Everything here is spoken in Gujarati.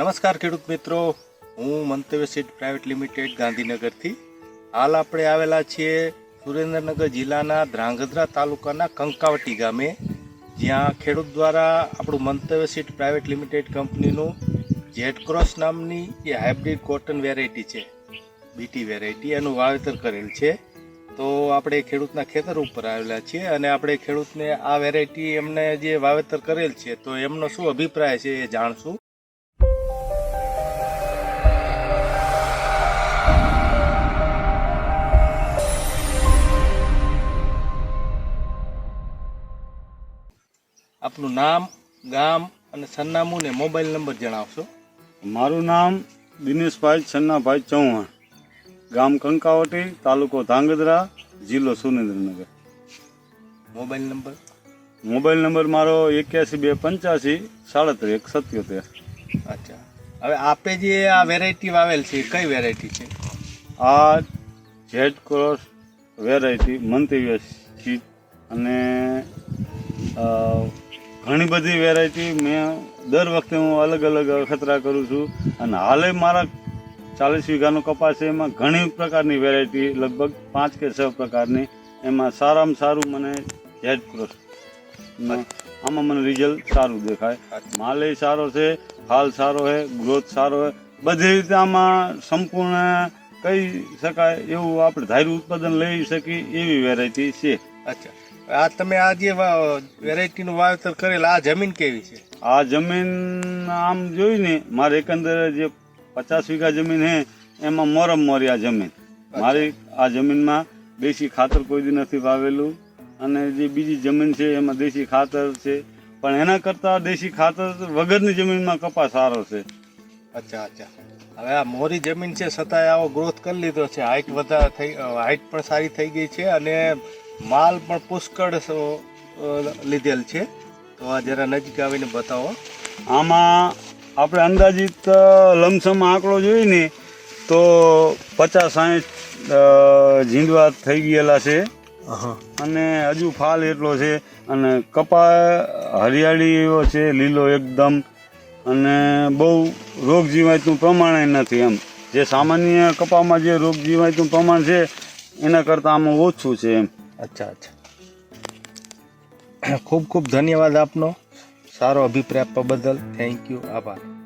નમસ્કાર ખેડૂત મિત્રો. હું મંતવ્ય સીટ પ્રાઇવેટ લિમિટેડ ગાંધીનગરથી. હાલ આપણે આવેલા છીએ સુરેન્દ્રનગર જિલ્લાના ધ્રાંગધ્રા તાલુકાના કંકાવટી ગામે, જ્યાં ખેડૂત દ્વારા આપણું મંતવ્ય સીટ પ્રાઇવેટ લિમિટેડ કંપનીનું જેટ ક્રોસ નામની એ હાઇબ્રિડ કોટન વેરાયટી છે. બીટી વેરાયટી એનું વાવેતર કરેલ છે. તો આપણે ખેડૂતના ખેતર ઉપર આવેલા છીએ અને આપણે ખેડૂતને આ વેરાયટી એમને જે વાવેતર કરેલ છે, તો એમનો શું અભિપ્રાય છે એ જાણશું. આપનું નામ ગામ અને સરનામું ને મોબાઈલ નંબર જણાવશો. મારું નામ દિનેશભાઈ છન્નાભાઈ ચૌહાણ. ગામ કંકાવટી તાલુકો ધાંગધ્રા જિલ્લો Surendranagar. Mobile number? Mobile number મારો એક્યાસી બે પંચ્યાસી સાડત્રીસ એક સત્યોતેર. અચ્છા. હવે આપે જે આ વેરાયટી વાવેલ છે કઈ વેરાયટી છે? આ જેટ ક્રોસ વેરાયટી મંતવ્ય સીટ અને ઘણી બધી વેરાયટી મેં દર વખતે હું અલગ અલગ અખતરા કરું છું. અને હાલે મારા ચાલીસ વીઘાનો કપાસ છે, એમાં ઘણી પ્રકારની વેરાયટી લગભગ પાંચ કે છ પ્રકારની. એમાં સારામાં સારું મને જેટ ક્રોસ. આમાં મને રિઝલ્ટ સારું દેખાય. માલ સારો છે, હાલ સારો છે, ગ્રોથ સારો છે. બધી રીતે આમાં સંપૂર્ણ કહી શકાય એવું આપણે ધાર્યું ઉત્પાદન લઈ શકીએ એવી વેરાયટી છે. અચ્છા. આ તમે આ જે વેરાયટીનું વાવેતર કરેલ આ જમીન કેવી છે? આ જમીન આમ જોઈને મારે એકંદરે જે પચાસ વીઘા જમીન છે એમાં મોરમ મોરી આ જમીન. મારી આ જમીનમાં દેશી ખાતર કોઈ દી નથી વાવેલું અને જે બીજી જમીન છે એમાં દેશી ખાતર છે. પણ એના કરતાં દેશી ખાતર વગરની જમીનમાં કપાસ સારો છે. અચ્છા અચ્છા. હવે આ મોરી જમીન છે છતાંય આવો ગ્રોથ કરી લીધો છે. હાઇટ વધારે થઈ હાઇટ પણ સારી થઈ ગઈ છે અને માલ પણ પુષ્કળ લીધેલ છે. તો આ જરા નજીક આવીને બતાવો. આમાં આપણે અંદાજિત લમસમ આંકડો જોઈએ ને તો પચાસ સાઠ ઝીંડવા થઈ ગયેલા છે. અને હજુ ફાલ એટલો છે. અને કપા હરિયાળી એવો છે લીલો એકદમ. અને બહુ રોગ જીવાતનું પ્રમાણ નથી એમ. જે સામાન્ય કપામાં જે રોગ જીવાતનું પ્રમાણ છે એના કરતાં આમાં ઓછું છે એમ. અચ્છા અચ્છા. ખૂબ ખૂબ ધન્યવાદ આપનો. સારો અભિપ્રાય આપવા બદલ. થેન્ક યુ આભાર.